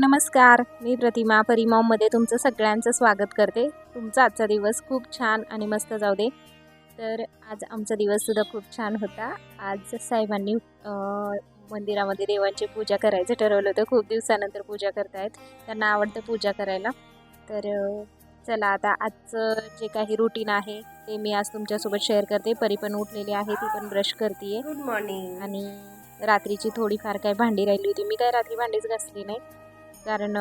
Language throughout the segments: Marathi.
नमस्कार. मी प्रतिमा परिमॉममध्ये तुमचं सगळ्यांचं स्वागत करते. तुमचा आजचा दिवस खूप छान आणि मस्त जाऊ दे. तर आज आमचा दिवससुद्धा खूप छान होता. आज साहेबांनी मंदिरामध्ये देवांची पूजा करायचं ठरवलं होतं. खूप दिवसानंतर पूजा करतायत. त्यांना आवडतं पूजा करायला. तर चला आता आजचं जे काही रुटीन आहे ते मी आज तुमच्यासोबत शेअर करते. परी पण उठलेली आहे ती पण ब्रश करते गुड मॉर्निंग आणि रात्रीची थोडीफार काय भांडी राहिली होती. मी काय रात्री भांडीच घासली नाही. कारण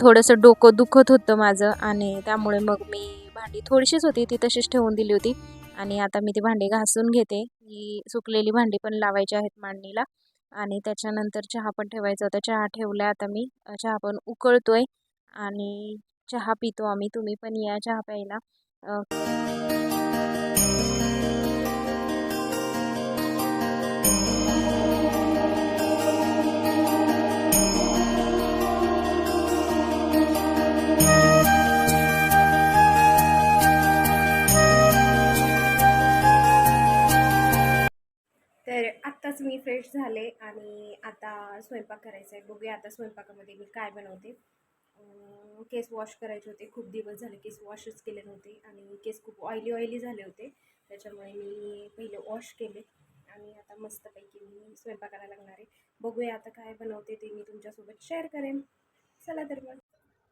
थोडंसं डोकं दुखत होतं माझं आणि त्यामुळे मग मी भांडी थोडीशीच होती ती तशीच ठेवून दिली होती. आणि आता मी ती भांडी घासून घेते. ही सुकलेली भांडी पण लावायची आहेत मांडणीला. आणि त्याच्यानंतर चहा पण ठेवायचा होता. चहा ठेवला आता मी. चहा पण उकळतोय आणि चहा पितो आम्ही. तुम्ही पण या चहा प्यायला. तर आत्ताच मी फ्रेश झाले आणि आता स्वयंपाक करायचा आहे. बघूया आता स्वयंपाकामध्ये मी काय बनवते. केस वॉश करायचे होते. खूप दिवस झाले केस वॉशच केले नव्हते आणि केस खूप ऑइली ऑइली झाले होते. त्याच्यामुळे मी पहिले वॉश केले आणि आता मस्तपैकी मी स्वयंपाक करायला लागणार आहे. बघूया आता काय बनवते ते मी तुमच्यासोबत शेअर करेन. चला तर मग.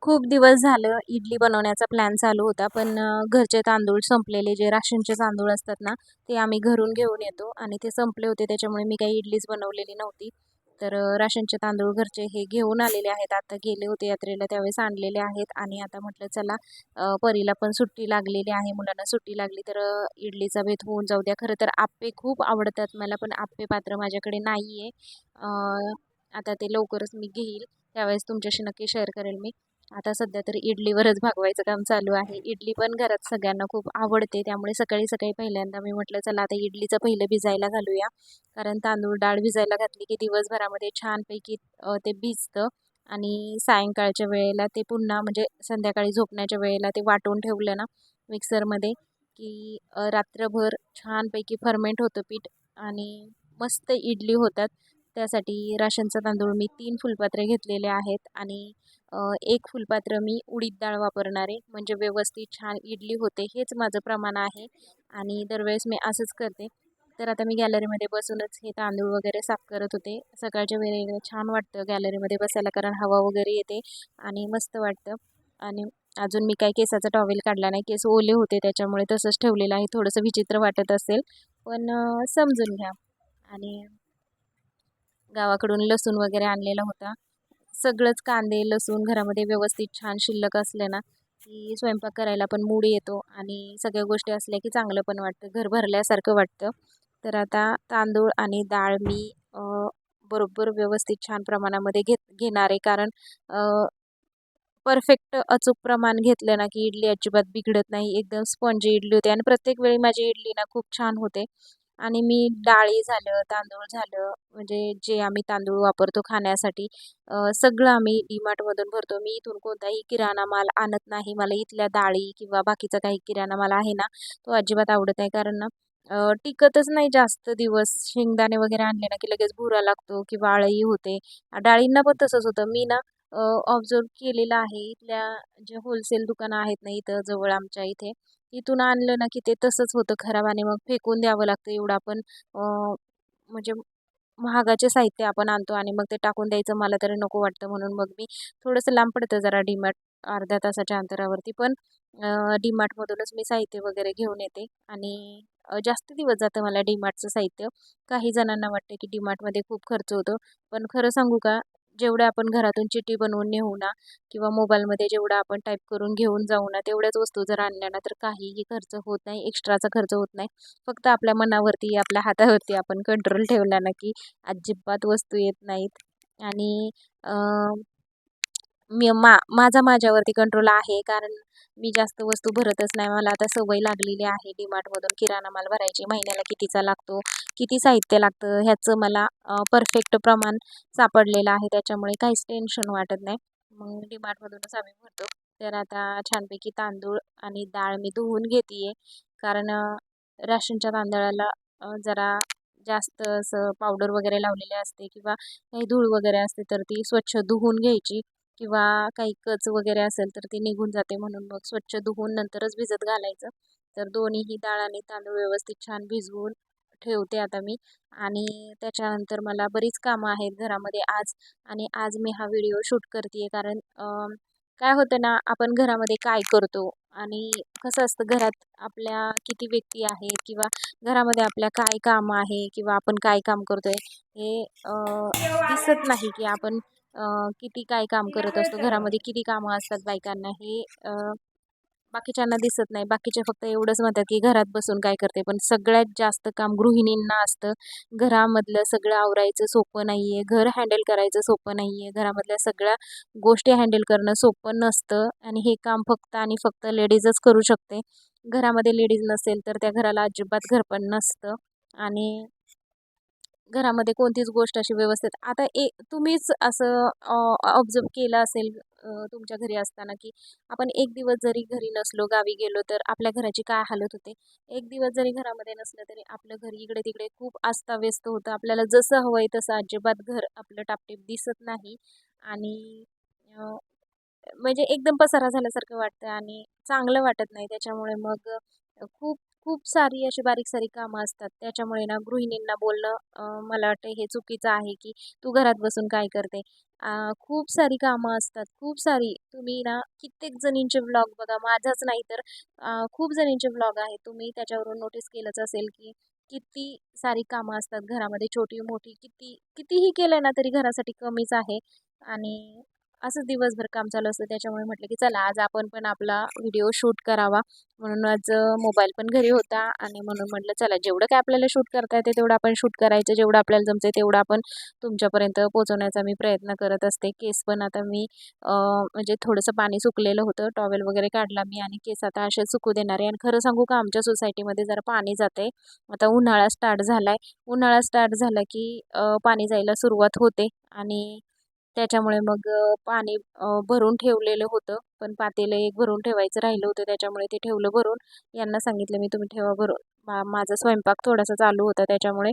खूप दिवस झालं इडली बनवण्याचा प्लॅन चालू होता पण घरचे तांदूळ संपलेले जे राशनचे तांदूळ असतात ना ते आम्ही घरून घेऊन येतो आणि ते संपले होते त्याच्यामुळे मी काही इडलीच बनवलेली नव्हती. तर राशनचे तांदूळ घरचे हे घेऊन आलेले आहेत आता गेले होते यात्रेला त्यावेळेस आणलेले आहेत आणि आता म्हटलं चला परीला पण सुट्टी लागलेली आहे मुलांना सुट्टी लागली तर इडलीचा बेत होऊन जाऊ द्या. खरं तर आप्पे खूप आवडतात मला पण आप्पे पात्र माझ्याकडे नाही आहे आता ते लवकरच मी घेईल त्यावेळेस तुमच्याशी नक्की शेअर करेल मी. आता सध्या तरी इडलीवरच भागवायचं काम चालू आहे. इडली पण घरात सगळ्यांना खूप आवडते. त्यामुळे सकाळी सकाळी पहिल्यांदा मी म्हटलं चला आता इडलीचं पहिलं भिजायला घालूया. कारण तांदूळ डाळ भिजायला घातली की दिवसभरामध्ये छानपैकी ते भिजतं आणि सायंकाळच्या वेळेला ते पुन्हा म्हणजे संध्याकाळी झोपण्याच्या वेळेला ते वाटून ठेवलं ना मिक्सरमध्ये की रात्रभर छानपैकी फर्मेंट होतं पीठ आणि मस्त इडली होतात. त्यासाठी राशनचा तांदूळ मी तीन फुलपात्रे घेतलेले आहेत आणि एक फुलपात्र मी उडीद डाळ वापरणार आहे. म्हणजे व्यवस्थित छान इडली होते हेच माझं प्रमाण आहे आणि दरवेळेस मी असंच करते. तर आता मी गॅलरीमध्ये बसूनच हे तांदूळ वगैरे साफ करत होते. सकाळच्या वेळेला छान वाटतं गॅलरीमध्ये बसायला कारण हवा वगैरे येते आणि मस्त वाटतं. आणि अजून मी काही केसाचा टॉवेल काढला नाही. केस ओले होते त्याच्यामुळे तसंच ठेवलेलं आहे. थोडंसं विचित्र वाटत असेल पण समजून घ्या. आणि गावाकडून लसूण वगैरे आणलेला होता. सगळंच कांदे लसूण घरामध्ये व्यवस्थित छान शिल्लक असले ना की स्वयंपाक करायला पण मूड येतो आणि सगळ्या गोष्टी असल्या की चांगलं पण वाटतं. घर भरल्यासारखं वाटतं. तर आता तांदूळ आणि डाळ मी बरोबर व्यवस्थित छान प्रमाणामध्ये घेत घेणार आहे. कारण परफेक्ट अचूक प्रमाण घेतलं ना की इडली अजिबात बिघडत नाही. एकदम स्पंजी इडली होते. आणि प्रत्येक वेळी माझी इडली ना खूप छान होते. आणि मी डाळी झालं तांदूळ झालं म्हणजे जे आम्ही तांदूळ वापरतो खाण्यासाठी सगळं आम्ही डीमार्टमधून भरतो. मी इथून कोणताही किराणा माल आणत नाही. मला इथल्या डाळी किंवा बाकीचा काही किराणा माल आहे ना तो अजिबात आवडत नाही. कारण ना टिकतच नाही जास्त दिवस. शेंगदाणे वगैरे आणले ना की लगेच भुरा लागतो किंवा आळी होते. डाळींना पण तसंच होतं. मी ना ऑब्झर्व केलेलं आहे. इथल्या जे होलसेल दुकानं आहेत ना इथं जवळ आमच्या इथे तिथून आणलं ना की ते तसंच होतं खराब आणि मग फेकून द्यावं लागतं एवढं आपण म्हणजे महागाचे साहित्य आपण आणतो आणि मग ते टाकून द्यायचं. मला तरी नको वाटतं म्हणून मग मी थोडंसं लांब पडतं जरा डीमार्ट अर्ध्या तासाच्या अंतरावरती. पण डीमार्टमधूनच मी साहित्य वगैरे घेऊन येते. आणि जास्त दिवस जातं मला डीमार्टचं साहित्य. काही जणांना वाटतं की डीमार्टमध्ये खूप खर्च होतो. पण खरं सांगू का जेवढं आपण घरातून चिठी बनवून नेऊ ना किंवा मोबाईलमध्ये जेवढं आपण टाईप करून घेऊन जाऊ ना तेवढ्याच वस्तू जर आणल्या ना तर काहीही खर्च होत नाही एक्स्ट्राचा खर्च होत नाही. फक्त आपल्या मनावरती आपल्या हातावरती आपण कंट्रोल ठेवला ना की अजिबात वस्तू येत नाहीत. आणि मी मा माझा माझ्यावरती कंट्रोल आहे कारण मी जास्त वस्तू भरतच नाही. मला आता सवय लागलेली आहे डीमार्टमधून किराणा माल भरायची. महिन्याला कितीचा लागतो किती साहित्य लागतं ह्याचं मला परफेक्ट प्रमाण सापडलेलं आहे. त्याच्यामुळे काहीच टेन्शन वाटत नाही. मग डीमार्टमधूनच आम्ही भरतो. तर आता छानपैकी तांदूळ आणि डाळ मी धुवून घेते कारण राशनच्या तांदळाला जरा जास्त असं पावडर वगैरे लावलेले असते किंवा काही धूळ वगैरे असते तर ती स्वच्छ धुवून घ्यायची. किंवा काही कच वगैरे असेल तर ती निघून जाते म्हणून मग स्वच्छ धुवून नंतरच भिजत घालायचं. तर दोन्हीही डाळ आणि तांदूळ व्यवस्थित छान भिजवून ठेवते आता मी. आणि त्याच्यानंतर मला बरीच कामं आहेत घरामध्ये आज आणि आज मी हा व्हिडिओ शूट करते आहे कारण काय होतं ना आपण घरामध्ये काय करतो आणि कसं असतं घरात आपल्या किती व्यक्ती आहेत किंवा घरामध्ये आपल्या काय कामं आहे किंवा आपण काय काम करतो आहे हे दिसत नाही की आपण किती काय काम करत असतो घरामध्ये किती कामं असतात बायकांना हे बाकीच्यांना दिसत नाही. बाकीचे फक्त एवढंच म्हणतात की घरात बसून काय करते पण सगळ्यात जास्त काम गृहिणींना असतं. घरामधलं सगळं आवरायचं सोपं नाही आहे घर हँडल करायचं सोपं नाही आहे घरामधल्या सगळ्या गोष्टी हँडल करणं सोपं नसतं आणि हे काम फक्त आणि फक्त लेडीजच करू शकते. घरामध्ये लेडीज नसेल तर त्या घराला अजिबात घर पण नसतं आणि घरामध्ये कोणतीच गोष्ट अशी व्यवस्थित. आता ए तुम्हीच असं ऑब्झर्व केलं असेल तुमच्या घरी असताना की आपण एक दिवस जरी घरी नसलो गावी गेलो तर आपल्या घराची काय हालत होते? एक दिवस जरी घरामध्ये नसलं तरी आपलं घर इकडे तिकडे खूप अस्ताव्यस्त होतं. आपल्याला जसं हवं आहे तसं अजिबात घर आपलं टापटीप दिसत नाही. आणि म्हणजे एकदम पसारा झाल्यासारखं वाटतं आणि चांगलं वाटत नाही. त्याच्यामुळे मग खूप खूप सारी अशी बारीक सारी कामं असतात. त्याच्यामुळे ना गृहिणींना बोलणं मला वाटतं हे चुकीचं आहे की तू घरात बसून काय करते? खूप सारी कामं असतात. खूप सारी. तुम्ही ना कित्येक जणींचे ब्लॉग बघा. माझाच नाही तर खूप जणींचे ब्लॉग आहेत. तुम्ही त्याच्यावरून नोटीस केलंच असेल की किती सारी कामं असतात घरामध्ये. छोटी मोठी. किती कितीही केलं ना तरी घरासाठी कमीच आहे. आणि असंच दिवसभर काम चालू असतं. त्याच्यामुळे म्हटलं की चला आज आपण पण आपला व्हिडिओ शूट करावा. म्हणून आज मोबाईल पण घरी होता आणि म्हणून म्हटलं चला जेवढं काय आपल्याला शूट करता येते तेवढं आपण शूट करायचं. जेवढं आपल्याला जमतं तेवढं आपण तुमच्यापर्यंत पोचवण्याचा मी प्रयत्न करत असते. केस पण आता मी म्हणजे थोडंसं पाणी सुकलेलं होतं. टॉवेल वगैरे काढला मी आणि केस आता असे सुकू देणार आहे. आणि खरं सांगू का आमच्या सोसायटीमध्ये जरा पाणी जाते आता उन्हाळा स्टार्ट झाला आहे उन्हाळा स्टार्ट झाला की पाणी जायला सुरुवात होते. आणि त्याच्यामुळे मग पाणी भरून ठेवलेलं होतं. पण पातेलं एक भरून ठेवायचं राहिलं होतं. त्याच्यामुळे ते ठेवलं भरून. यांना सांगितलं मी तुम्ही ठेवा भरून. मा माझा स्वयंपाक थोडासा चालू होता त्याच्यामुळे.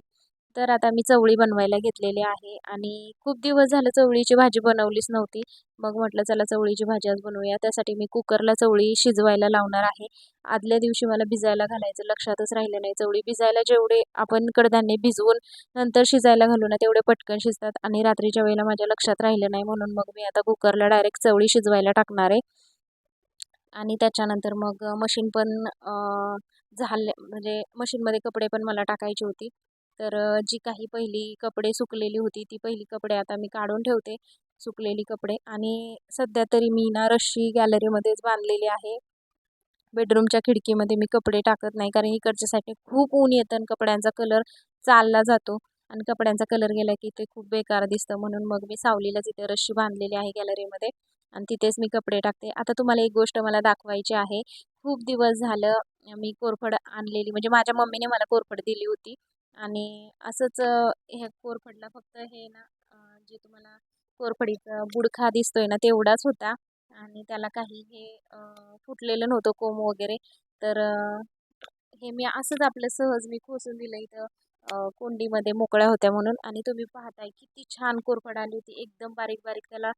तर आता मी चवळी बनवायला घेतलेली आहे आणि खूप दिवस झालं चवळीची भाजी बनवलीच नव्हती. मग म्हटलं चला चवळीची भाजी आज बनवूया. त्यासाठी मी कुकरला चवळी शिजवायला लावणार आहे. आदल्या दिवशी मला भिजायला घालायचं लक्षातच राहिलं नाही. चवळी भिजायला जेवढे आपण कडधान्य भिजवून नंतर शिजायला घालू ना तेवढे पटकन शिजतात आणि रात्रीच्या वेळेला माझ्या लक्षात राहिलं नाही म्हणून मग मी आता कुकरला डायरेक्ट चवळी शिजवायला टाकणार आहे. आणि त्याच्यानंतर मग मशीन पण झाले म्हणजे मशीनमध्ये कपडे पण मला टाकायची होती. तर जी काही पहिली कपडे सुकलेली होती ती पहिली कपडे आता मी काढून ठेवते सुकलेली कपडे. आणि सध्या तरी मी ना रश्शी गॅलरीमध्येच बांधलेली आहे. बेडरूमच्या खिडकीमध्ये मी कपडे टाकत नाही कारण इकडच्या साईडने खूप ऊन येतं आणि कपड्यांचा कलर चालला जातो. आणि कपड्यांचा कलर गेला की ते खूप बेकार दिसतं. म्हणून मग मी सावलीला तिथे रश्शी बांधलेली आहे गॅलरीमध्ये आणि तिथेच मी कपडे टाकते. आता तुम्हाला एक गोष्ट मला दाखवायची आहे. खूप दिवस झालं मी कोरफड आणलेली म्हणजे माझ्या मम्मीने मला कोरफड दिली होती. आणि असंच ह्या कोरफडला फक्त हे ना जे तुम्हाला कोरफडीचा बुडखा दिसतोय ना तेवढाच होता. आणि त्याला काही हे फुटलेलं नव्हतं कोंब वगैरे. तर हे मी असंच आपलं सहज मी खोसून दिलं इथं कोंडीमध्ये मोकळ्या होत्या म्हणून. आणि तुम्ही पाहताय किती छान कोरफड आली होती. एकदम बारीक बारीक त्याला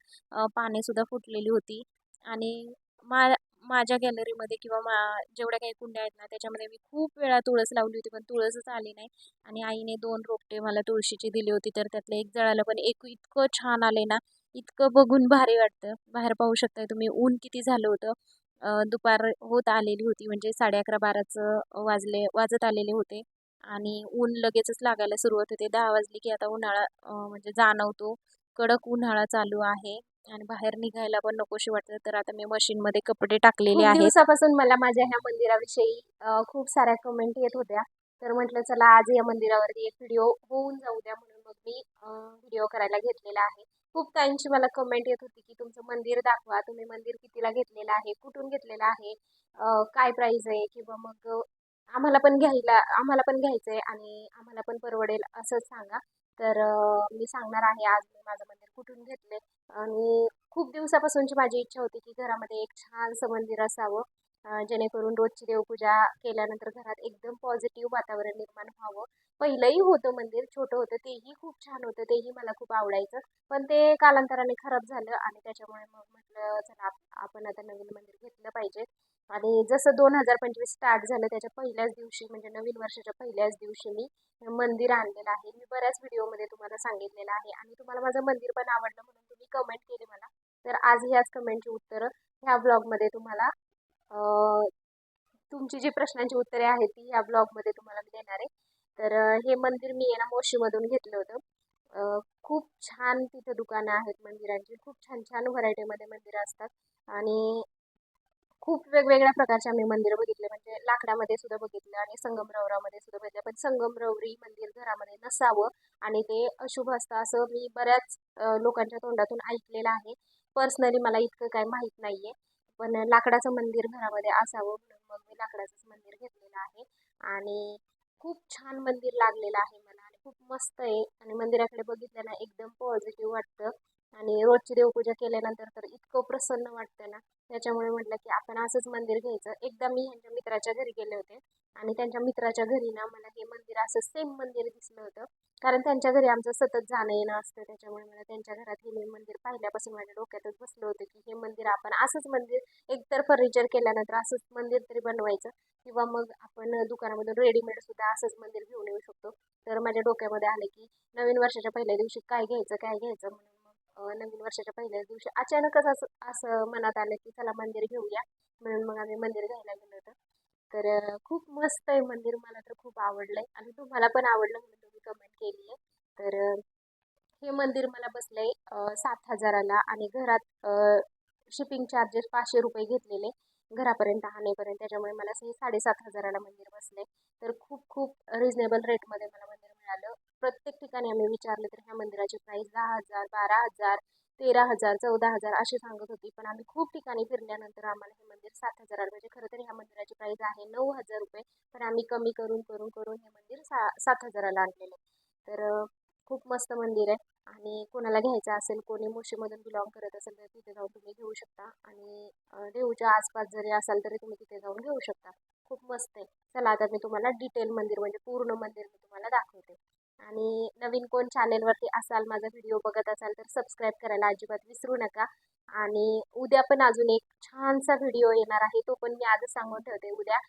पानेसुद्धा फुटलेली होती. आणि मा माझ्या गॅलरीमध्ये किंवा मा जेवढ्या काही कुंड्या आहेत ना त्याच्यामध्ये मी खूप वेळा तुळस लावली होती पण तुळसच आली नाही. आणि आईने दोन रोपटे मला तुळशीची दिली होती तर त्यातलं एक जळालं पण एक इतकं छान आले ना इतकं बघून भारी वाटतं. बाहेर पाहू शकताय तुम्ही ऊन किती झालं होतं. दुपार होत आलेली होती म्हणजे साडे अकरा बाराचं वाजले वाजत आलेले होते. आणि ऊन लगेचच लागायला सुरुवात होते. दहा वाजली की आता उन्हाळा म्हणजे जाणवतो. कडक उन्हाळा चालू आहे. आणि बाहेर निघायला पण नकोशी वाटतं. तर आता मी मशीनमध्ये कपडे टाकलेले आहेत. दिवसापासून मला माझ्या ह्या मंदिराविषयी खूप साऱ्या कमेंट येत होत्या. तर म्हटलं चला आज या मंदिरावरती एक व्हिडिओ होऊन जाऊ द्या. म्हणून मग मी व्हिडिओ करायला घेतलेला आहे. खूप काहींची मला कमेंट येत होती की तुमचं मंदिर दाखवा. तुम्ही मंदिर कितीला घेतलेलं आहे? कुठून घेतलेलं आहे? काय प्राईज आहे? किंवा मग आम्हाला पण घ्यायला आम्हाला पण घ्यायचं आहे आणि आम्हाला पण परवडेल असंच सांगा. तर मी सांगणार आहे आज मी माझं मंदिर कुठून घेतले आणि खूप दिवसापासूनची माझी इच्छा होती की घरामध्ये एक छानसं मंदिर असावं. जेणेकरून रोजची देवपूजा केल्यानंतर घरात एकदम पॉझिटिव्ह वातावरण निर्माण व्हावं. पहिलंही होतं मंदिर छोटं होतं तेही खूप छान होतं तेही मला खूप आवडायचं. पण ते कालांतराने खराब झालं आणि त्याच्यामुळे मग म्हटलं चला आपण आता नवीन मंदिर घेतलं पाहिजे. आणि जसं दोन हजार पंचवीस स्टार्ट झालं त्याच्या पहिल्याच दिवशी म्हणजे नवीन वर्षाच्या पहिल्याच दिवशी मी मंदिर आणलेलं आहे. मी बऱ्याच व्हिडिओमध्ये तुम्हाला सांगितलेलं आहे आणि तुम्हाला माझं मंदिर पण आवडलं म्हणून तुम्ही कमेंट केली मला. तर आज ह्याच कमेंटची उत्तरं ह्या ब्लॉगमध्ये तुम्हाला तुमची जी प्रश्नांची उत्तरे आहेत ती ह्या ब्लॉगमध्ये तुम्हाला मी देणार आहे. तर हे मंदिर मी आहे ना मोशीमधून घेतलं होतं. खूप छान तिथं दुकानं आहेत मंदिरांची. खूप छान छान व्हरायटीमध्ये मंदिरं असतात. आणि खूप वेगवेगळ्या प्रकारचे आम्ही मंदिरं बघितले. म्हणजे लाकडामध्ये सुद्धा बघितलं आणि संगमरवरामध्ये सुद्धा बघितलं. पण संगमरवरी मंदिर घरामध्ये नसावं आणि ते अशुभ असतं असं मी बऱ्याच लोकांच्या तोंडातून ऐकलेलं आहे. पर्सनली मला इतकं काय माहीत नाही आहे पण लाकडाचं मंदिर घरामध्ये असावं म्हणून मग मी लाकडाचंच मंदिर घेतलेलं आहे. आणि खूप छान मंदिर लागलेलं आहे मला आणि खूप मस्त आहे. आणि मंदिराकडे बघितलं ना एकदम पॉझिटिव्ह वाटतं. आणि रोजची देवपूजा केल्यानंतर तर इतकं प्रसन्न वाटतं ना. त्याच्यामुळे म्हटलं की आपण असंच मंदिर घ्यायचं. एकदा मी ह्यांच्या मित्राच्या घरी गेले होते आणि त्यांच्या मित्राच्या घरी ना मला हे मंदिर असं सेम मंदिर दिसलं होतं. कारण त्यांच्या घरी आमचं सतत जाणं येणं असतं. त्याच्यामुळे मला त्यांच्या घरात हे मी मंदिर पाहिल्यापासून माझ्या डोक्यातच बसलं होतं की हे मंदिर आपण असंच मंदिर एकतर फर्निचर केल्यानंतर असंच मंदिर तरी बनवायचं किंवा मग आपण दुकानामधून रेडीमेड सुद्धा असंच मंदिर घेऊन येऊ शकतो. तर माझ्या डोक्यामध्ये आलं की नवीन वर्षाच्या पहिल्या दिवशी काय घ्यायचं काय घ्यायचं म्हणून मग नवीन वर्षाच्या पहिल्या दिवशी अचानकच असं असं मनात आलं की चला मंदिर घेऊया म्हणून मग आम्ही मंदिर घ्यायला गेलो होतो. तर खूप मस्त आहे मंदिर. मला तर खूप आवडलं आहे आणि तुम्हाला पण आवडलं म्हणून कमेंट केली आहे. तर हे मंदिर मला बसलं आहे सात हजाराला आणि घरात शिपिंग चार्जेस पाचशे रुपये घेतलेले. घरापर्यंत आणेपर्यंत त्याच्यामुळे मला हे साडेसात हजाराला मंदिर बसले तर खूप खूप रिजनेबल रेटमध्ये मला मंदिर मिळालं. प्रत्येक ठिकाणी आम्ही विचारलं तर ह्या मंदिराची प्राईस दहा हजार बारा हजार तेरा हजार चौदा हजार अशी सांगत होती. पण आम्ही खूप ठिकाणी फिरल्यानंतर आम्हाला हे सात हजाराला म्हणजे खरं तर ह्या मंदिराची प्राईस आहे नऊ हजार रुपये. पण आम्ही कमी करून करून करून हे मंदिर सा सात हजाराला आणलेलं आहे. तर खूप मस्त मंदिर आहे. आणि कोणाला घ्यायचं असेल कोणी मुशीमधून बिलॉंग करत असेल तर तिथे जाऊन तुम्ही घेऊ शकता. आणि देऊच्या आसपास जरी असाल तरी तुम्ही तिथे जाऊन घेऊ शकता. खूप मस्त आहे. चला आता मी तुम्हाला डिटेल मंदिर म्हणजे पूर्ण मंदिर मी तुम्हाला दाखवते. आणि नवीन कोण चॅनेलवरती असाल माझा व्हिडिओ बघत असाल तर सबस्क्राईब करायला अजिबात विसरू नका. आणि उद्या पण अजून एक छानसा व्हिडिओ येणार आहे. तो पण मी आजच सांगून ठेवते उद्या.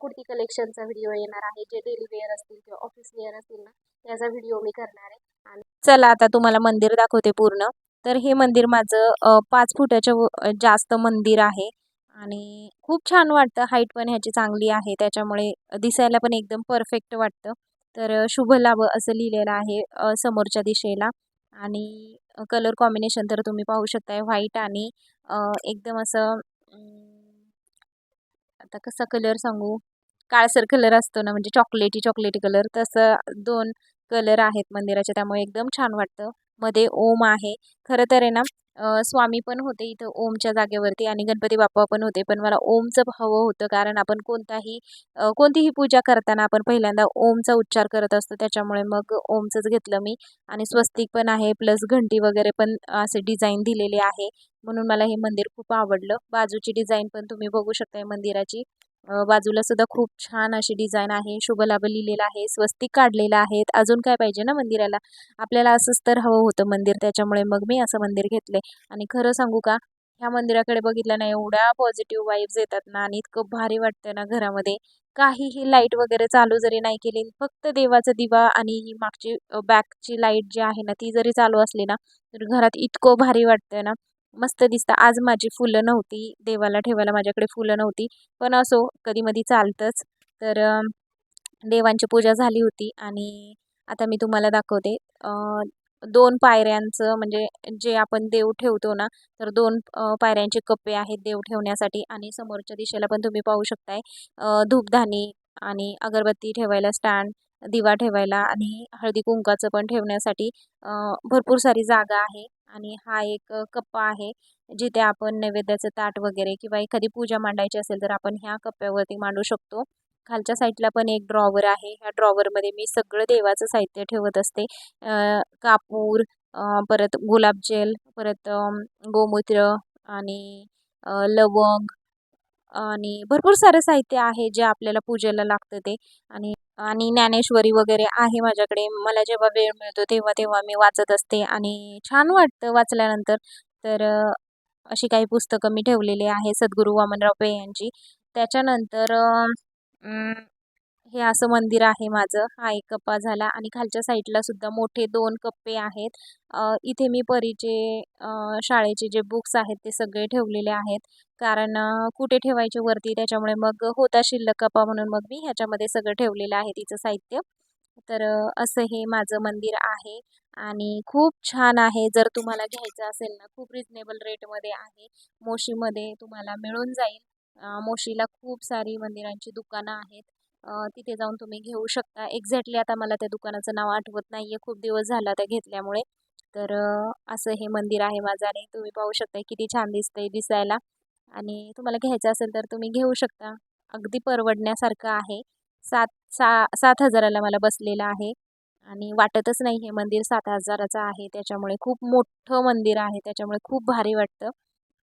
कुर्ती कलेक्शनचा व्हिडिओ येणार आहे. जे डेली वेअर असतील किंवा ऑफिस वेअर असतील ना त्याचा व्हिडिओ मी करणार आहे. आणि चला आता तुम्हाला मंदिर दाखवते पूर्ण. तर हे मंदिर माझं पाच फुटाच्या जास्त मंदिर आहे. आणि खूप छान वाटतं. हाईट पण ह्याची चांगली आहे. त्याच्यामुळे दिसायला पण एकदम परफेक्ट वाटतं. तर शुभ लाभ असं लिहिलेलं आहे समोरच्या दिशेला. आणि कलर कॉम्बिनेशन तर तुम्ही पाहू शकताय. व्हाईट आणि एकदम असं आता कसा कलर सांगू? काळसर कलर असतो ना म्हणजे चॉकलेटी चॉकलेटी कलर तसं दोन कलर आहेत मंदिराचे त्यामुळे एकदम छान वाटतं. मध्ये ओम आहे. खरं तर आहे ना स्वामी पण होते इथं ओमच्या जागेवरती आणि गणपती बाप्पा पण होते. पण मला ओमचं हवं होतं कारण आपण कोणताही कोणतीही पूजा करताना आपण पहिल्यांदा ओमचा उच्चार करत असतो. त्याच्यामुळे मग ओमचंच घेतलं मी. आणि स्वस्तिक पण आहे प्लस घंटी वगैरे पण असे डिझाईन दिलेले आहे. म्हणून मला हे मंदिर खूप आवडलं. बाजूची डिझाईन पण तुम्ही बघू शकता मंदिराची. बाजूला सुद्धा खूप छान अशी डिझाईन आहे. शुभलाभ लिहिलेला आहे. स्वस्तिक काढलेला आहेत. अजून काय पाहिजे ना मंदिराला? आपल्याला असंच तर हवं होतं मंदिर. त्याच्यामुळे मग मी असं मंदिर घेतले आणि खरं सांगू का? ह्या मंदिराकडे बघितलं ना एवढ्या पॉझिटिव्ह वाईब्स येतात ना आणि इतकं भारी वाटतं ना घरामध्ये. काहीही लाइट वगैरे चालू जरी नाही केली फक्त देवाचा दिवा आणि ही मागची बॅकची लाइट जी आहे ना ती जरी चालू असली ना तर घरात इतकं भारी वाटतं ना. मस्त दिसतं. आज माझी फुलं नव्हती देवाला ठेवायला माझ्याकडे फुलं नव्हती. पण असो कधी मधी चालतंच. तर देवांची पूजा झाली होती आणि आता मी तुम्हाला दाखवते. दोन पायऱ्यांचं म्हणजे जे आपण देव ठेवतो ना तर दोन पायऱ्यांचे कप्पे आहेत देव ठेवण्यासाठी आणि समोरच्या दिशेला पण तुम्ही पाहू शकताय. धूपधानी आणि अगरबत्ती ठेवायला स्टँड दिवा ठेवायला आणि हळदी कुंकाचं पण ठेवण्यासाठी भरपूर सारी जागा आहे. आणि हा एक कप्पा आहे जिथे आपण नैवेद्याचं ताट वगैरे किंवा एखादी पूजा मांडायची असेल तर आपण ह्या कप्प्यावरती मांडू शकतो. खालच्या साईडला पण एक ड्रॉवर आहे. ह्या ड्रॉवरमध्ये मी सगळं देवाचं साहित्य ठेवत असते. कापूर परत गुलाबजेल परत गोमूत्र आणि लवंग आणि भरपूर सारं साहित्य आहे जे आपल्याला पूजेला लागतं ते. आणि आणि ज्ञानेश्वरी वगैरे आहे माझ्याकडे. मला जेव्हा वेळ मिळतो तेव्हा तेव्हा मी वाचत असते आणि छान वाटतं वाचल्यानंतर. तर अशी काही पुस्तकं मी ठेवलेली आहे सद्गुरू वामनराव पे यांची त्याच्यानंतर हे असं मंदिर आहे माझं. हा एक कप्पा झाला आणि खालच्या साईडला सुद्धा मोठे दोन कप्पे आहेत. इथे मी परीचे शाळेचे जे बुक्स आहेत ते सगळे ठेवलेले आहेत. कारण कुठे ठेवायचे वरती त्याच्यामुळे मग होता शिल्लक कप्पा म्हणून मग मी ह्याच्यामध्ये सगळं ठेवलेलं आहे तिचं साहित्य. तर असं हे माझं मंदिर आहे. आणि खूप छान आहे. जर तुम्हाला घ्यायचं असेल ना खूप रिजनेबल रेटमध्ये आहे. मोशीमध्ये तुम्हाला मिळून जाईल. मोशीला खूप सारी मंदिरांची दुकानं आहेत. तिथे जाऊन तुम्ही घेऊ शकता. एक्झॅक्टली आता मला त्या दुकानाचं नाव आठवत नाही आहे खूप दिवस झाला त्या घेतल्यामुळे. तर असं हे मंदिर आहे माझं आणि तुम्ही पाहू शकता किती छान दिसतंय दिसायला. आणि तुम्हाला घ्यायचं असेल तर तुम्ही घेऊ शकता. अगदी परवडण्यासारखं आहे. सात सा सात हजाराला मला बसलेलं आहे. आणि वाटतच नाही हे मंदिर सात हजाराचं आहे. त्याच्यामुळे खूप मोठं मंदिर आहे. त्याच्यामुळे खूप भारी वाटतं.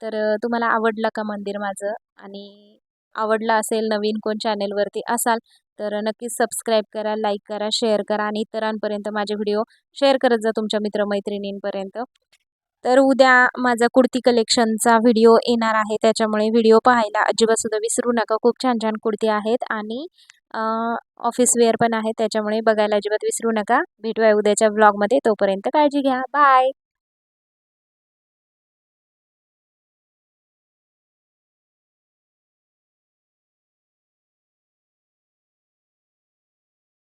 तर तुम्हाला आवडलं का मंदिर माझं? आणि आवडला असेल नवीन कोण चॅनेलवरती असाल तर नक्कीच सबस्क्राईब करा लाईक करा शेअर करा आणि इतरांपर्यंत माझे व्हिडिओ शेअर करत जा तुमच्या मित्रमैत्रिणींपर्यंत. तर उद्या माझा कुर्ती कलेक्शनचा व्हिडिओ येणार आहे त्याच्यामुळे व्हिडिओ पाहायला अजिबातसुद्धा विसरू नका. खूप छान छान कुर्ती आहेत आणि ऑफिस वेअर पण आहे त्याच्यामुळे बघायला अजिबात विसरू नका. भेटूया उद्याच्या व्लॉगमध्ये तोपर्यंत काळजी घ्या. बाय